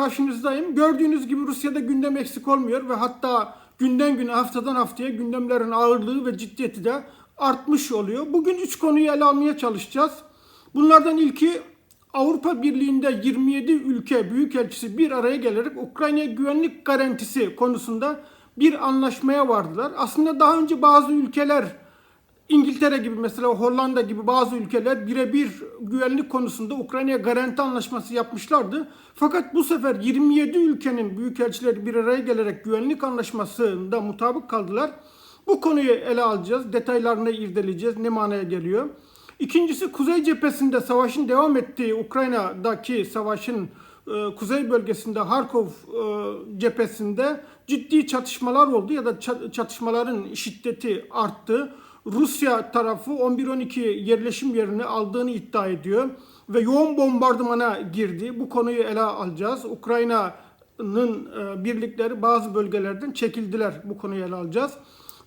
karşınızdayım. Gördüğünüz gibi Rusya'da gündem eksik olmuyor ve hatta günden güne haftadan haftaya gündemlerin ağırlığı ve ciddiyeti de artmış oluyor. Bugün 3 konuyu ele almaya çalışacağız. Bunlardan ilki Avrupa Birliği'nde 27 ülke büyükelçisi bir araya gelerek Ukrayna'ya güvenlik garantisi konusunda bir anlaşmaya vardılar. Aslında daha önce bazı ülkeler İngiltere gibi mesela Hollanda gibi bazı ülkeler birebir güvenlik konusunda Ukrayna'ya garanti anlaşması yapmışlardı. Fakat bu sefer 27 ülkenin büyükelçileri bir araya gelerek güvenlik anlaşmasında mutabık kaldılar. Bu konuyu ele alacağız. Detaylarını irdeleyeceğiz. Ne manaya geliyor? İkincisi Kuzey cephesinde savaşın devam ettiği Ukrayna'daki savaşın e, kuzey bölgesinde Harkov e, cephesinde ciddi çatışmalar oldu ya da ça- çatışmaların şiddeti arttı. Rusya tarafı 11-12 yerleşim yerini aldığını iddia ediyor ve yoğun bombardımana girdi. Bu konuyu ele alacağız. Ukrayna'nın e, birlikleri bazı bölgelerden çekildiler. Bu konuyu ele alacağız.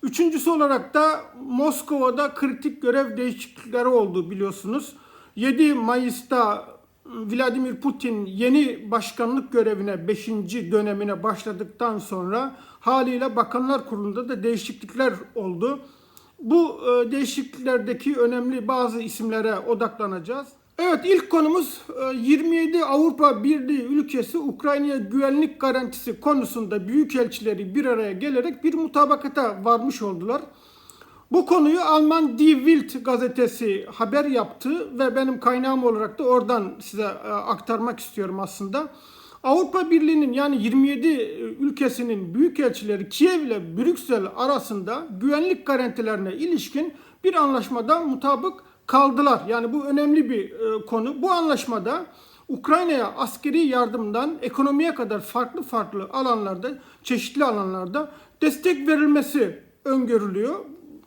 Üçüncüsü olarak da Moskova'da kritik görev değişiklikleri oldu biliyorsunuz. 7 Mayıs'ta Vladimir Putin yeni başkanlık görevine 5. dönemine başladıktan sonra haliyle Bakanlar Kurulu'nda da değişiklikler oldu. Bu e, değişikliklerdeki önemli bazı isimlere odaklanacağız. Evet ilk konumuz e, 27 Avrupa Birliği ülkesi Ukrayna'ya güvenlik garantisi konusunda büyükelçileri bir araya gelerek bir mutabakata varmış oldular. Bu konuyu Alman Die Welt gazetesi haber yaptı ve benim kaynağım olarak da oradan size e, aktarmak istiyorum aslında. Avrupa Birliği'nin yani 27 ülkesinin büyükelçileri Kiev ile Brüksel arasında güvenlik garantilerine ilişkin bir anlaşmada mutabık kaldılar. Yani bu önemli bir e, konu. Bu anlaşmada Ukrayna'ya askeri yardımdan ekonomiye kadar farklı farklı alanlarda, çeşitli alanlarda destek verilmesi öngörülüyor.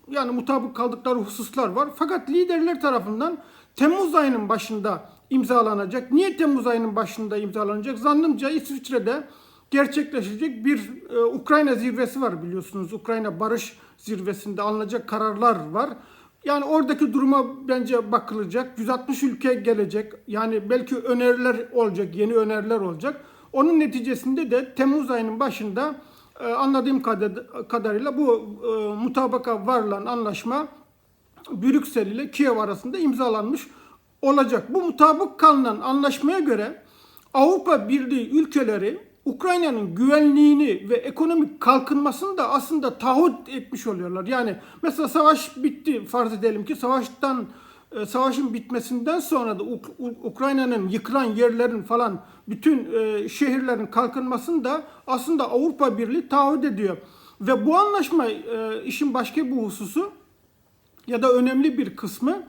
Yani mutabık kaldıkları hususlar var. Fakat liderler tarafından Temmuz ayının başında imzalanacak. Niye Temmuz ayının başında imzalanacak? Zannımca İsviçre'de gerçekleşecek bir e, Ukrayna zirvesi var biliyorsunuz. Ukrayna barış zirvesinde alınacak kararlar var. Yani oradaki duruma bence bakılacak. 160 ülke gelecek. Yani belki öneriler olacak, yeni öneriler olacak. Onun neticesinde de Temmuz ayının başında e, anladığım kadar- kadarıyla bu e, mutabaka varılan anlaşma Brüksel ile Kiev arasında imzalanmış olacak. Bu mutabık kalınan anlaşmaya göre Avrupa Birliği ülkeleri Ukrayna'nın güvenliğini ve ekonomik kalkınmasını da aslında taahhüt etmiş oluyorlar. Yani mesela savaş bitti farz edelim ki savaştan e, savaşın bitmesinden sonra da Uk- Uk- Ukrayna'nın yıkılan yerlerin falan bütün e, şehirlerin kalkınmasını da aslında Avrupa Birliği taahhüt ediyor. Ve bu anlaşma e, işin başka bir hususu ya da önemli bir kısmı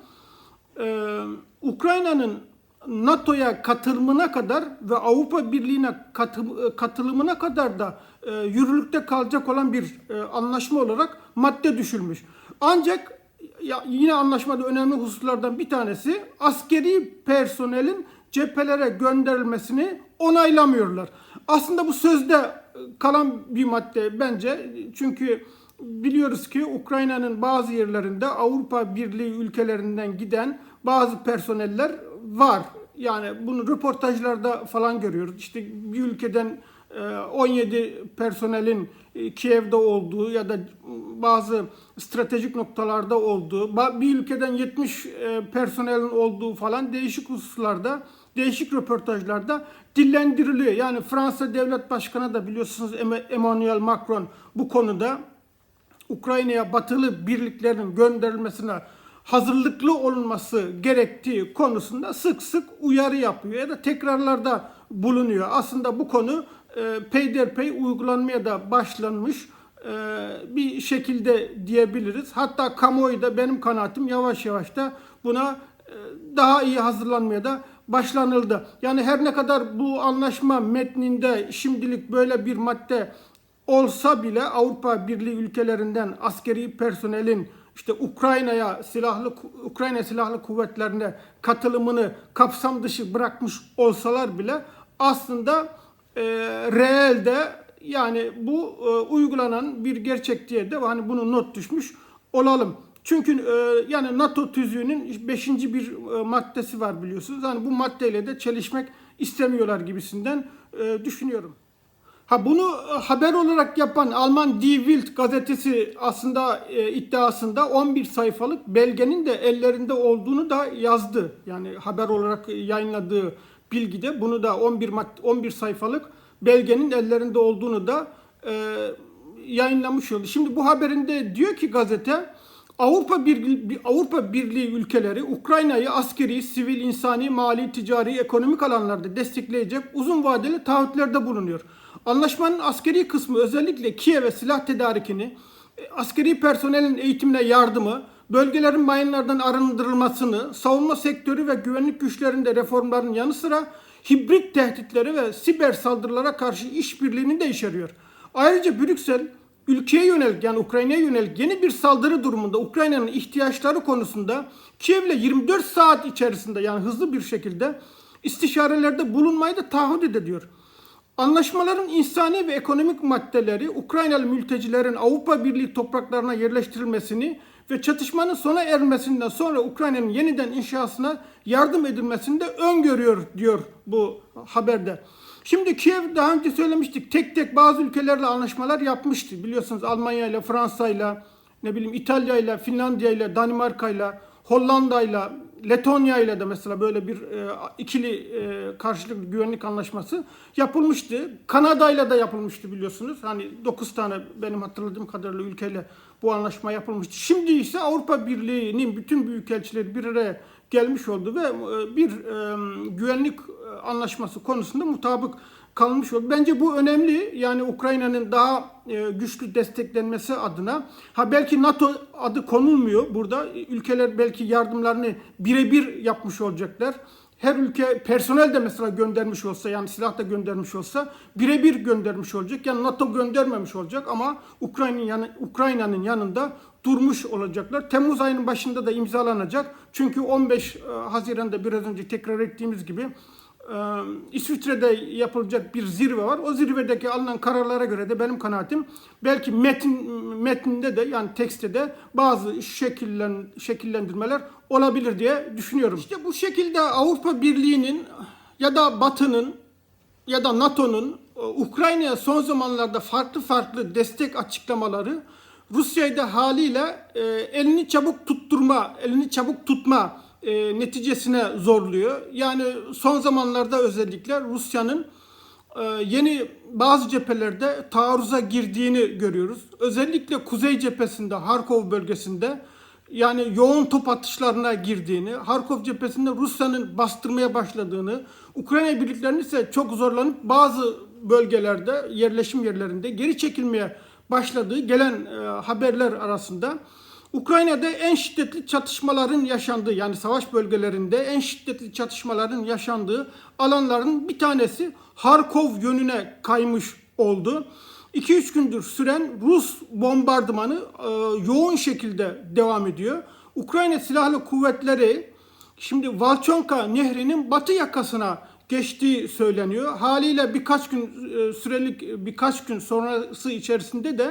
e, Ukrayna'nın NATO'ya katılımına kadar ve Avrupa Birliği'ne e, katılımına kadar da e, yürürlükte kalacak olan bir e, anlaşma olarak madde düşülmüş. Ancak ya yine anlaşmada önemli hususlardan bir tanesi askeri personelin cephelere gönderilmesini onaylamıyorlar. Aslında bu sözde e, kalan bir madde bence çünkü biliyoruz ki Ukrayna'nın bazı yerlerinde Avrupa Birliği ülkelerinden giden bazı personeller var. Yani bunu röportajlarda falan görüyoruz. İşte bir ülkeden e, 17 personelin e, Kiev'de olduğu ya da bazı stratejik noktalarda olduğu, bir ülkeden 70 e, personelin olduğu falan değişik hususlarda, değişik röportajlarda dillendiriliyor. Yani Fransa Devlet Başkanı da biliyorsunuz Em- Emmanuel Macron bu konuda Ukrayna'ya batılı birliklerin gönderilmesine hazırlıklı olunması gerektiği konusunda sık sık uyarı yapıyor ya da tekrarlarda bulunuyor. Aslında bu konu e, peyderpey uygulanmaya da başlanmış e, bir şekilde diyebiliriz. Hatta kamuoyu da benim kanaatim yavaş yavaş da buna e, daha iyi hazırlanmaya da başlanıldı. Yani her ne kadar bu anlaşma metninde şimdilik böyle bir madde olsa bile Avrupa Birliği ülkelerinden askeri personelin işte Ukrayna'ya silahlı Ukrayna silahlı kuvvetlerine katılımını kapsam dışı bırakmış olsalar bile aslında e, reelde yani bu e, uygulanan bir gerçek diye de hani bunu not düşmüş olalım. Çünkü e, yani NATO tüzüğünün 5. bir e, maddesi var biliyorsunuz. Hani bu maddeyle de çelişmek istemiyorlar gibisinden e, düşünüyorum. Ha bunu e, haber olarak yapan Alman Die Welt gazetesi aslında e, iddiasında 11 sayfalık belgenin de ellerinde olduğunu da yazdı. Yani haber olarak yayınladığı bilgide bunu da 11 mad- 11 sayfalık belgenin ellerinde olduğunu da e, yayınlamış oldu. Şimdi bu haberinde diyor ki gazete Avrupa Birliği, Avrupa Birliği ülkeleri Ukrayna'yı askeri, sivil, insani, mali, ticari, ekonomik alanlarda destekleyecek uzun vadeli taahhütlerde bulunuyor. Anlaşmanın askeri kısmı özellikle Kiev'e silah tedarikini, e, askeri personelin eğitimine yardımı, bölgelerin mayınlardan arındırılmasını, savunma sektörü ve güvenlik güçlerinde reformların yanı sıra hibrit tehditleri ve siber saldırılara karşı işbirliğini de içeriyor. Ayrıca Brüksel ülkeye yönelik yani Ukrayna'ya yönelik yeni bir saldırı durumunda Ukrayna'nın ihtiyaçları konusunda Kiev'le 24 saat içerisinde yani hızlı bir şekilde istişarelerde bulunmayı da taahhüt ediyor. Anlaşmaların insani ve ekonomik maddeleri Ukraynalı mültecilerin Avrupa Birliği topraklarına yerleştirilmesini ve çatışmanın sona ermesinden sonra Ukrayna'nın yeniden inşasına yardım edilmesini de öngörüyor diyor bu haberde. Şimdi Kiev daha önce söylemiştik tek tek bazı ülkelerle anlaşmalar yapmıştı. Biliyorsunuz Almanya ile Fransa ile ne bileyim İtalya ile Finlandiya ile Danimarka ile Hollanda ile Letonya ile de mesela böyle bir e, ikili e, karşılıklı güvenlik anlaşması yapılmıştı. Kanada ile de yapılmıştı biliyorsunuz. Hani 9 tane benim hatırladığım kadarıyla ülkeyle bu anlaşma yapılmıştı. Şimdi ise Avrupa Birliği'nin bütün büyükelçileri bir araya gelmiş oldu ve e, bir e, güvenlik e, anlaşması konusunda mutabık kalmış oldu. Bence bu önemli. Yani Ukrayna'nın daha e, güçlü desteklenmesi adına. Ha belki NATO adı konulmuyor burada. Ülkeler belki yardımlarını birebir yapmış olacaklar. Her ülke personel de mesela göndermiş olsa yani silah da göndermiş olsa birebir göndermiş olacak. Yani NATO göndermemiş olacak ama Ukrayna'nın yanı, Ukrayna'nın yanında durmuş olacaklar. Temmuz ayının başında da imzalanacak. Çünkü 15 e, Haziran'da biraz önce tekrar ettiğimiz gibi İsviçre'de yapılacak bir zirve var. O zirvedeki alınan kararlara göre de benim kanaatim belki metin metninde de yani tekste de bazı şekillen, şekillendirmeler olabilir diye düşünüyorum. İşte bu şekilde Avrupa Birliği'nin ya da Batı'nın ya da NATO'nun e, Ukrayna'ya son zamanlarda farklı farklı destek açıklamaları Rusya'yı da haliyle e, elini çabuk tutturma, elini çabuk tutma e, neticesine zorluyor. Yani son zamanlarda özellikle Rusya'nın e, yeni bazı cephelerde taarruza girdiğini görüyoruz. Özellikle kuzey cephesinde, Harkov bölgesinde yani yoğun top atışlarına girdiğini, Harkov cephesinde Rusya'nın bastırmaya başladığını, Ukrayna birliklerinin ise çok zorlanıp bazı bölgelerde, yerleşim yerlerinde geri çekilmeye başladığı gelen e, haberler arasında Ukrayna'da en şiddetli çatışmaların yaşandığı yani savaş bölgelerinde en şiddetli çatışmaların yaşandığı alanların bir tanesi Harkov yönüne kaymış oldu. 2-3 gündür süren Rus bombardımanı e, yoğun şekilde devam ediyor. Ukrayna Silahlı Kuvvetleri şimdi Valçonka Nehri'nin batı yakasına geçtiği söyleniyor. Haliyle birkaç gün e, sürelik birkaç gün sonrası içerisinde de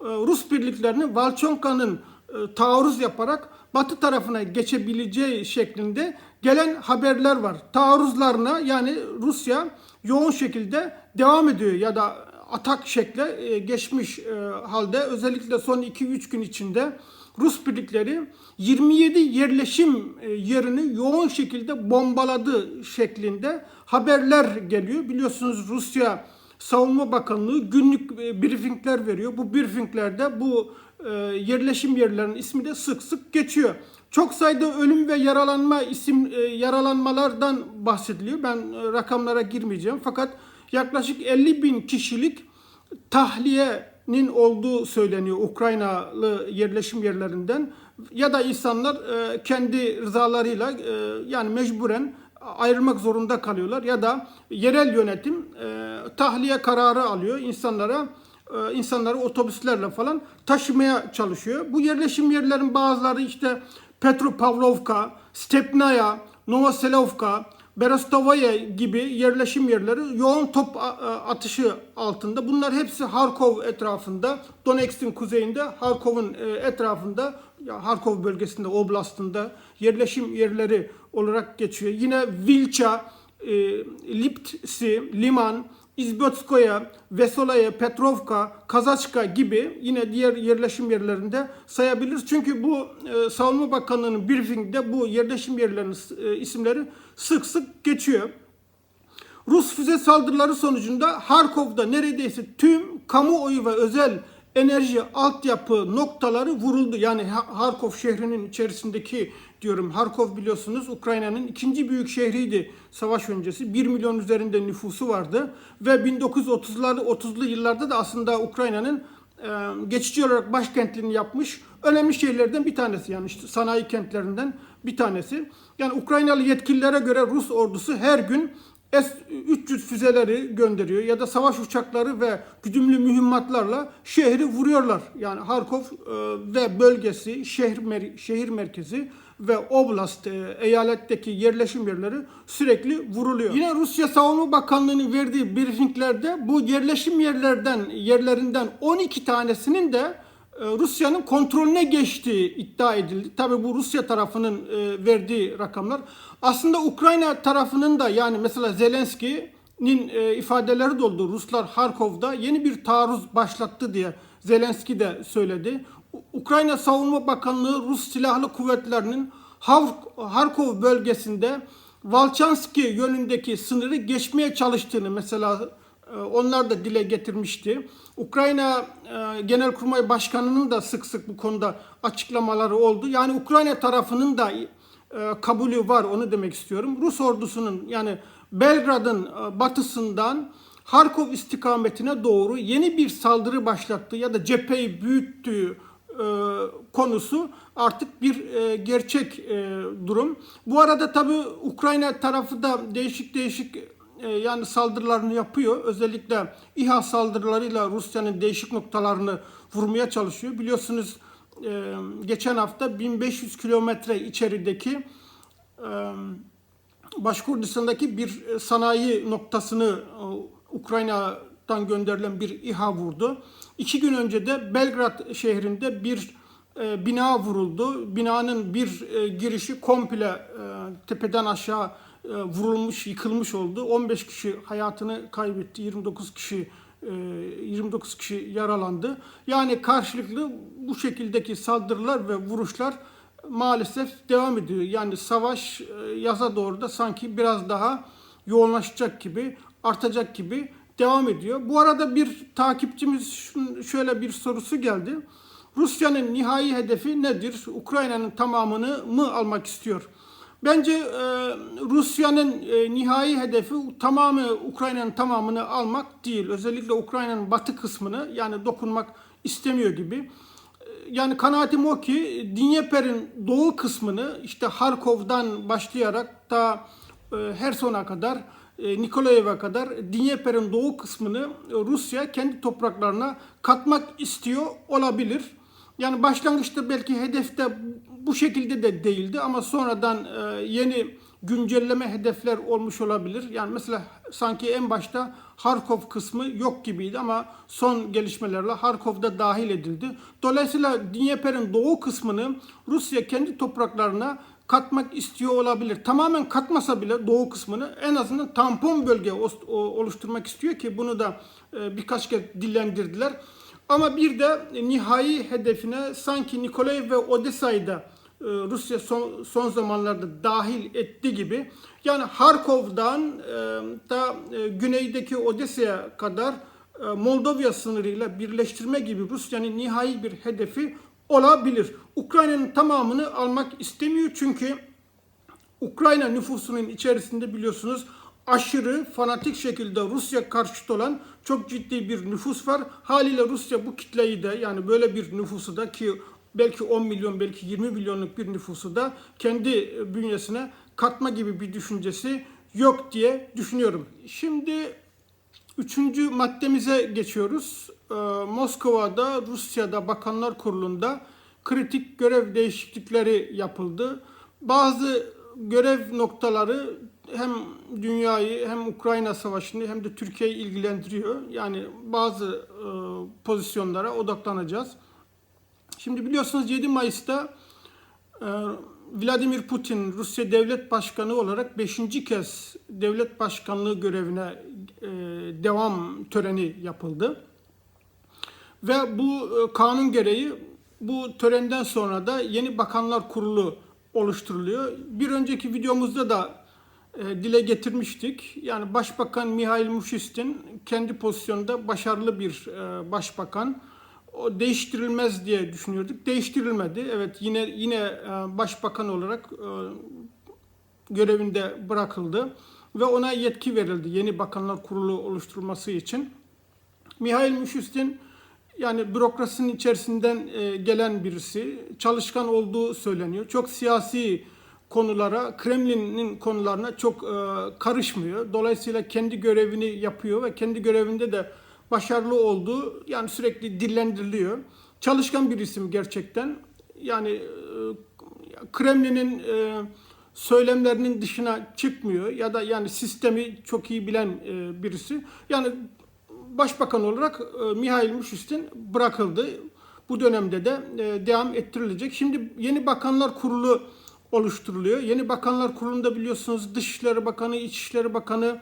e, Rus birliklerinin Valçonka'nın e, taarruz yaparak batı tarafına geçebileceği şeklinde gelen haberler var. Taarruzlarına yani Rusya yoğun şekilde devam ediyor ya da atak şekle e, geçmiş e, halde özellikle son 2-3 gün içinde Rus birlikleri 27 yerleşim yerini yoğun şekilde bombaladı şeklinde haberler geliyor. Biliyorsunuz Rusya Savunma Bakanlığı günlük briefingler veriyor. Bu briefinglerde bu e, yerleşim yerlerinin ismi de sık sık geçiyor. Çok sayıda ölüm ve yaralanma isim e, yaralanmalardan bahsediliyor. Ben e, rakamlara girmeyeceğim. Fakat yaklaşık 50 bin kişilik tahliyenin olduğu söyleniyor Ukraynalı yerleşim yerlerinden. Ya da insanlar kendi rızalarıyla yani mecburen ayrılmak zorunda kalıyorlar ya da yerel yönetim tahliye kararı alıyor insanlara e, insanları otobüslerle falan taşımaya çalışıyor. Bu yerleşim yerlerin bazıları işte Petropavlovka, Stepnaya, Novoselovka, Berestovaya gibi yerleşim yerleri yoğun top a- atışı altında. Bunlar hepsi Harkov etrafında, Donetsk'in kuzeyinde, Harkov'un e, etrafında, Harkov bölgesinde, oblastında yerleşim yerleri olarak geçiyor. Yine Vilça, e, Liptsi, Liman, İzbotskoye, Vesolaya, Petrovka, Kazaçka gibi yine diğer yerleşim yerlerinde sayabiliriz. Çünkü bu e, Savunma Bakanlığı'nın briefingde bu yerleşim yerlerinin e, isimleri sık sık geçiyor. Rus füze saldırıları sonucunda Harkov'da neredeyse tüm kamuoyu ve özel enerji altyapı noktaları vuruldu. Yani Ha- Harkov şehrinin içerisindeki diyorum Harkov biliyorsunuz Ukrayna'nın ikinci büyük şehriydi savaş öncesi. 1 milyon üzerinde nüfusu vardı ve 1930'larda 30'lu yıllarda da aslında Ukrayna'nın e, geçici olarak başkentliğini yapmış önemli şehirlerden bir tanesi yani işte sanayi kentlerinden bir tanesi. Yani Ukraynalı yetkililere göre Rus ordusu her gün S-300 füzeleri gönderiyor ya da savaş uçakları ve güdümlü mühimmatlarla şehri vuruyorlar. Yani Harkov e, ve bölgesi, şehir mer- şehir merkezi ve oblast e, eyaletteki yerleşim yerleri sürekli vuruluyor. Yine Rusya Savunma Bakanlığı'nın verdiği briefinglerde bu yerleşim yerlerden yerlerinden 12 tanesinin de Rusya'nın kontrolüne geçtiği iddia edildi. Tabi bu Rusya tarafının e, verdiği rakamlar. Aslında Ukrayna tarafının da yani mesela Zelenski'nin e, ifadeleri de. Ruslar Harkov'da yeni bir taarruz başlattı diye Zelenski de söyledi. Ukrayna Savunma Bakanlığı Rus Silahlı Kuvvetleri'nin Harkov bölgesinde Valçanski yönündeki sınırı geçmeye çalıştığını mesela onlar da dile getirmişti. Ukrayna e, Genelkurmay Başkanı'nın da sık sık bu konuda açıklamaları oldu. Yani Ukrayna tarafının da e, kabulü var onu demek istiyorum. Rus ordusunun yani Belgrad'ın e, batısından Harkov istikametine doğru yeni bir saldırı başlattığı ya da cepheyi büyüttüğü konusu artık bir gerçek durum. Bu arada tabi Ukrayna tarafı da değişik değişik e, yani saldırılarını yapıyor. Özellikle İHA saldırılarıyla Rusya'nın değişik noktalarını vurmaya çalışıyor. Biliyorsunuz e, geçen hafta 1500 kilometre içerideki e, Başkurdistan'daki bir sanayi noktasını e, Ukrayna'dan gönderilen bir İHA vurdu. İki gün önce de Belgrad şehrinde bir bina vuruldu. Binanın bir girişi komple tepeden aşağı vurulmuş, yıkılmış oldu. 15 kişi hayatını kaybetti, 29 kişi e, 29 kişi yaralandı. Yani karşılıklı bu şekildeki saldırılar ve vuruşlar maalesef devam ediyor. Yani savaş e, yaza doğru da sanki biraz daha yoğunlaşacak gibi, artacak gibi devam ediyor. Bu arada bir takipçimiz şöyle bir sorusu geldi. Rusya'nın nihai hedefi nedir? Ukrayna'nın tamamını mı almak istiyor? Bence e, Rusya'nın e, nihai hedefi tamamı Ukrayna'nın tamamını almak değil. Özellikle Ukrayna'nın batı kısmını yani dokunmak istemiyor gibi. Yani kanaatim o ki Dnieper'in doğu kısmını işte Harkov'dan başlayarak ta e, Herson'a kadar e, Nikolayev'e kadar Dnieper'in doğu kısmını e, Rusya kendi topraklarına katmak istiyor olabilir. Yani başlangıçta belki hedefte bu şekilde de değildi ama sonradan e, yeni güncelleme hedefler olmuş olabilir. Yani mesela sanki en başta Harkov kısmı yok gibiydi ama son gelişmelerle Harkov'da dahil edildi. Dolayısıyla Dnieper'in doğu kısmını Rusya kendi topraklarına katmak istiyor olabilir. Tamamen katmasa bile doğu kısmını en azından tampon bölge oluşturmak istiyor ki bunu da e, birkaç kez dillendirdiler. Ama bir de nihai hedefine sanki Nikolaev ve Odessa'yı da e, Rusya son, son zamanlarda dahil etti gibi. Yani Harkov'dan e, da e, güneydeki Odessa'ya kadar e, Moldova sınırıyla birleştirme gibi Rusya'nın nihai bir hedefi olabilir. Ukrayna'nın tamamını almak istemiyor çünkü Ukrayna nüfusunun içerisinde biliyorsunuz aşırı fanatik şekilde Rusya karşıtı olan çok ciddi bir nüfus var. Haliyle Rusya bu kitleyi de yani böyle bir nüfusu da ki belki 10 milyon belki 20 milyonluk bir nüfusu da kendi bünyesine katma gibi bir düşüncesi yok diye düşünüyorum. Şimdi Üçüncü maddemize geçiyoruz. Ee, Moskova'da, Rusya'da Bakanlar Kurulu'nda kritik görev değişiklikleri yapıldı. Bazı görev noktaları hem dünyayı hem Ukrayna savaşını hem de Türkiye'yi ilgilendiriyor. Yani bazı e, pozisyonlara odaklanacağız. Şimdi biliyorsunuz 7 Mayıs'ta e, Vladimir Putin Rusya Devlet Başkanı olarak 5. kez devlet başkanlığı görevine e, devam töreni yapıldı. Ve bu e, kanun gereği bu törenden sonra da yeni bakanlar kurulu oluşturuluyor. Bir önceki videomuzda da dile getirmiştik. Yani Başbakan Mihail Muşistin kendi pozisyonunda başarılı bir e, başbakan. O değiştirilmez diye düşünüyorduk. Değiştirilmedi. Evet yine yine e, başbakan olarak e, görevinde bırakıldı ve ona yetki verildi yeni bakanlar kurulu oluşturulması için. Mihail Müşüstin yani bürokrasinin içerisinden e, gelen birisi, çalışkan olduğu söyleniyor. Çok siyasi konulara, Kremlin'in konularına çok e, karışmıyor. Dolayısıyla kendi görevini yapıyor ve kendi görevinde de başarılı olduğu yani sürekli dillendiriliyor. Çalışkan bir isim gerçekten. Yani e, Kremlin'in e, söylemlerinin dışına çıkmıyor ya da yani sistemi çok iyi bilen e, birisi. Yani başbakan olarak e, Mihail Müşistin bırakıldı. Bu dönemde de e, devam ettirilecek. Şimdi yeni bakanlar kurulu oluşturuluyor. Yeni bakanlar kurulunda biliyorsunuz Dışişleri Bakanı, İçişleri Bakanı,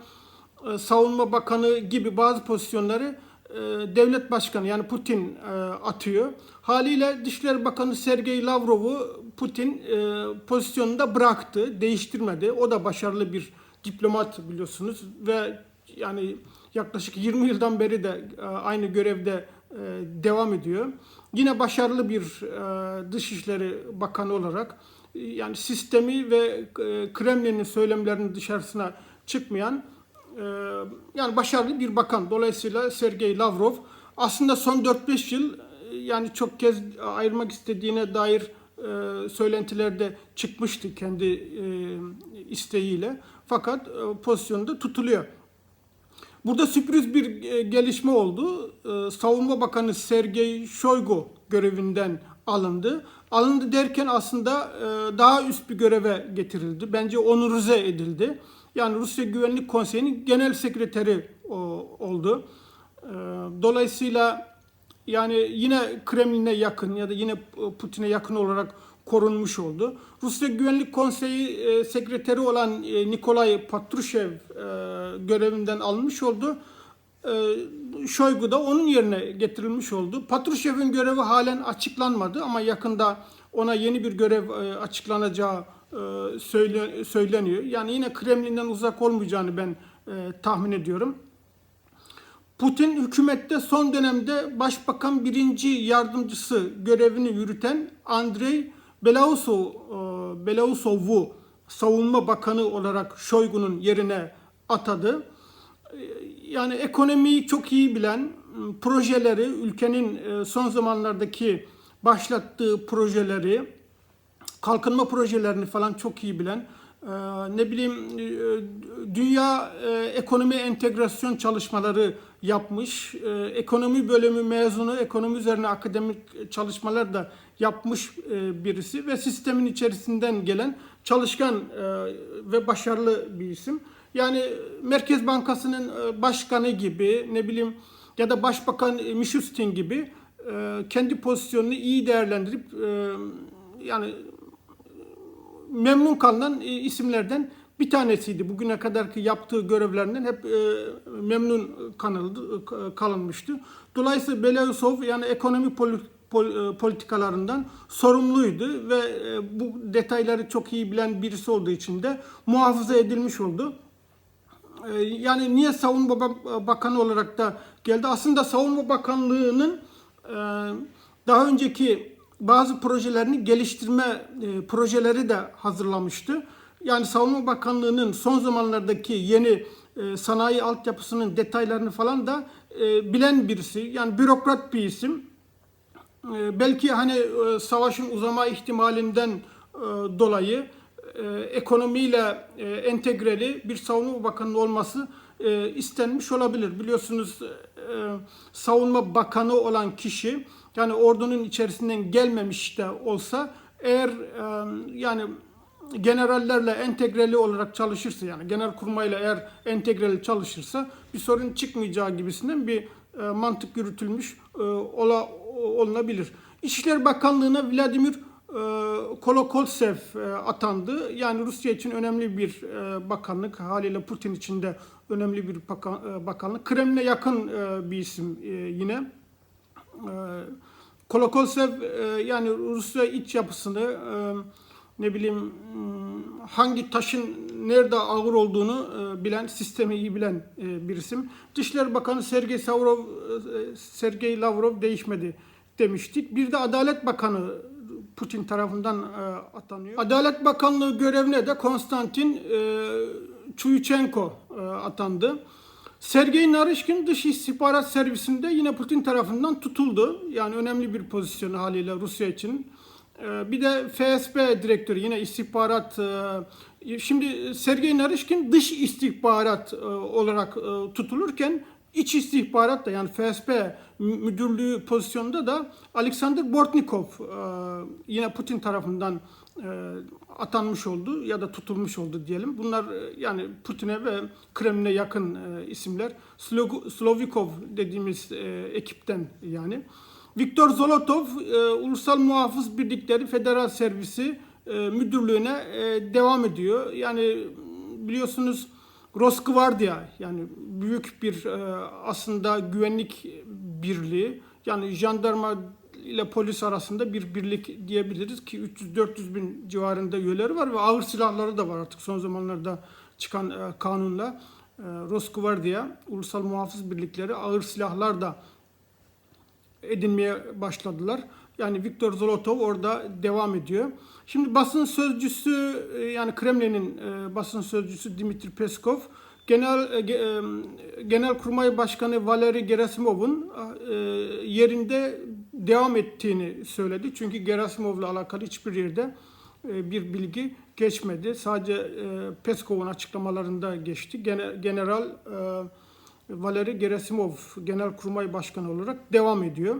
e, Savunma Bakanı gibi bazı pozisyonları e, devlet başkanı yani Putin e, atıyor. Haliyle Dışişleri Bakanı Sergey Lavrov'u Putin pozisyonunda bıraktı, değiştirmedi. O da başarılı bir diplomat biliyorsunuz ve yani yaklaşık 20 yıldan beri de aynı görevde devam ediyor. Yine başarılı bir Dışişleri Bakanı olarak yani sistemi ve e, Kremlin'in söylemlerinin dışarısına çıkmayan e, yani başarılı bir bakan. Dolayısıyla Sergey Lavrov aslında son 4-5 yıl e, yani çok kez ayırmak istediğine dair söylentilerde çıkmıştı kendi isteğiyle. Fakat pozisyonda tutuluyor. Burada sürpriz bir gelişme oldu. Savunma Bakanı Sergey Shoigu görevinden alındı. Alındı derken aslında e, daha üst bir göreve getirildi. Bence onurize edildi. Yani Rusya Güvenlik Konseyi'nin genel sekreteri oldu. Dolayısıyla yani yine Kremlin'e yakın ya da yine Putin'e yakın olarak korunmuş oldu. Rusya Güvenlik Konseyi e, sekreteri olan e, Nikolay Patrushev e, görevinden alınmış oldu. Şoygu da onun yerine getirilmiş oldu. Patrushev'in görevi halen açıklanmadı ama yakında ona yeni bir görev e, açıklanacağı e, söyle, söyleniyor. Yani yine Kremlin'den uzak olmayacağını ben e, tahmin ediyorum. Putin hükümette son dönemde başbakan birinci yardımcısı görevini yürüten Andrei Belausov, Belausov'u savunma bakanı olarak Şoygu'nun yerine atadı. Yani ekonomiyi çok iyi bilen, projeleri, ülkenin e, son zamanlardaki başlattığı projeleri, kalkınma projelerini falan çok iyi bilen, ne bileyim dünya ekonomi entegrasyon çalışmaları yapmış, ekonomi bölümü mezunu, ekonomi üzerine akademik çalışmalar da yapmış birisi ve sistemin içerisinden gelen çalışkan ve başarılı bir isim. Yani Merkez Bankası'nın e, başkanı gibi ne bileyim ya da Başbakan Mishustin gibi kendi pozisyonunu iyi değerlendirip yani memnun kalınan isimlerden bir tanesiydi. Bugüne kadarki yaptığı görevlerinden hep memnun kanıldı, kalınmıştı. Dolayısıyla Belousov yani ekonomi politik e, politikalarından sorumluydu ve e, bu detayları çok iyi bilen birisi olduğu için de muhafaza edilmiş oldu. E, yani niye Savunma Bakanı olarak da geldi? Aslında Savunma Bakanlığı'nın daha önceki bazı projelerini geliştirme projeleri de hazırlamıştı. Yani Savunma Bakanlığı'nın son zamanlardaki yeni sanayi altyapısının detaylarını falan da bilen birisi. Yani bürokrat bir isim. Ee, belki hani e, savaşın uzama ihtimalinden e, dolayı e, ekonomiyle entegreli bir savunma bakanı olması istenmiş olabilir. Biliyorsunuz savunma bakanı olan kişi yani ordunun içerisinden gelmemiş de olsa eğer yani generallerle entegreli olarak çalışırsa yani genel kurmayla eğer entegreli çalışırsa bir sorun çıkmayacağı gibisinden bir e, mantık yürütülmüş e, ola, olunabilir. İçişleri Bakanlığı'na Vladimir e, Kolokoltsev e, atandı. Yani Rusya için önemli bir e, bakanlık. Haliyle Putin için de önemli bir e, bakanlık. Kremlin'e yakın bir isim yine. Kolokoltsev e, yani Rusya iç yapısını ne bileyim hmm, hangi taşın nerede ağır olduğunu bilen, sistemi iyi bilen bir isim. Dışişleri Bakanı Sergey Lavrov, e, Sergey Lavrov değişmedi demiştik. Bir de Adalet Bakanı Putin tarafından e, atanıyor. Adalet Bakanlığı görevine de Konstantin e, Çuyuchenko e, atandı. Sergey Narishkin Dış İstihbarat Servisinde yine Putin tarafından tutuldu. Yani önemli bir pozisyon haliyle Rusya için. Ee, Bir de FSB direktörü yine istihbarat. e, Şimdi Sergey Narishkin dış istihbarat e, olarak e, tutulurken iç istihbarat da yani FSB müdürlüğü pozisyonunda da Alexander Bortnikov e, yine Putin tarafından e, atanmış oldu ya da tutulmuş oldu diyelim. Bunlar e, yani Putin'e ve Kremlin'e yakın isimler. Slovikov dediğimiz ekipten yani. Viktor Zolotov Ulusal Muhafız Birlikleri Federal Servisi müdürlüğüne devam ediyor. Yani biliyorsunuz Rosgvardia yani büyük bir e, aslında güvenlik birliği yani jandarma ile polis arasında bir birlik diyebiliriz ki 300-400 bin civarında üyeleri var ve ağır silahları da var artık son zamanlarda çıkan e, kanunla. E, Rosgvardia, Ulusal Muhafız Birlikleri ağır silahlar da edinmeye başladılar. Yani Viktor Zolotov orada devam ediyor. Şimdi basın sözcüsü e, yani Kremlin'in e, basın sözcüsü Dimitri Peskov Genel e, ge- e, Genelkurmay Başkanı Valeri Gerasimov'un yerinde devam ettiğini söyledi. Çünkü Gerasimov'la alakalı hiçbir yerde bir bilgi geçmedi. Sadece Peskov'un açıklamalarında geçti. Gene- General Valeri Gerasimov Genelkurmay Başkanı olarak devam ediyor.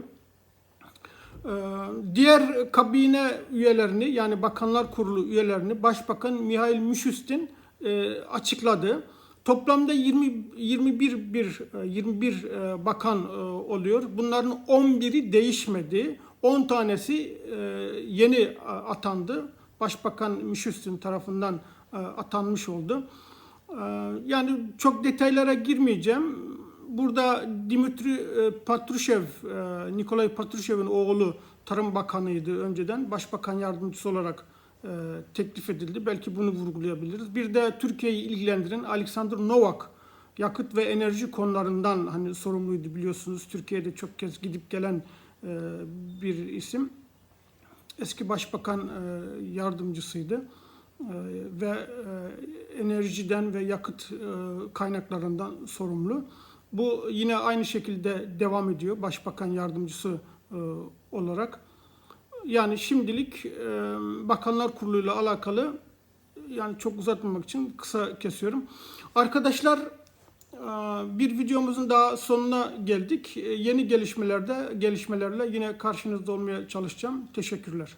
Ee, Diğer kabine üyelerini yani Bakanlar Kurulu üyelerini Başbakan Mihail Mishustin e, açıkladı. Toplamda 20 21 bir e, 21 e, bakan e, oluyor. Bunların 11'i değişmedi. 10 tanesi yeni atandı. Başbakan Mishustin tarafından atanmış oldu. Yani çok detaylara girmeyeceğim. Burada Dimitri e, Patrushev, e, Nikolay Patrushev'in oğlu Tarım Bakanıydı önceden. Başbakan yardımcısı olarak e, teklif edildi. Belki bunu vurgulayabiliriz. Bir de Türkiye'yi ilgilendiren Alexander Novak yakıt ve enerji konularından hani sorumluydu biliyorsunuz. Türkiye'de çok kez gidip gelen bir isim eski başbakan yardımcısıydı ve enerjiden ve yakıt kaynaklarından sorumlu. Bu yine aynı şekilde devam ediyor başbakan yardımcısı e, olarak. Yani şimdilik e, Bakanlar Kurulu ile alakalı yani çok uzatmamak için kısa kesiyorum. Arkadaşlar e, bir videomuzun daha sonuna geldik. Yeni gelişmelerde gelişmelerle yine karşınızda olmaya çalışacağım. Teşekkürler.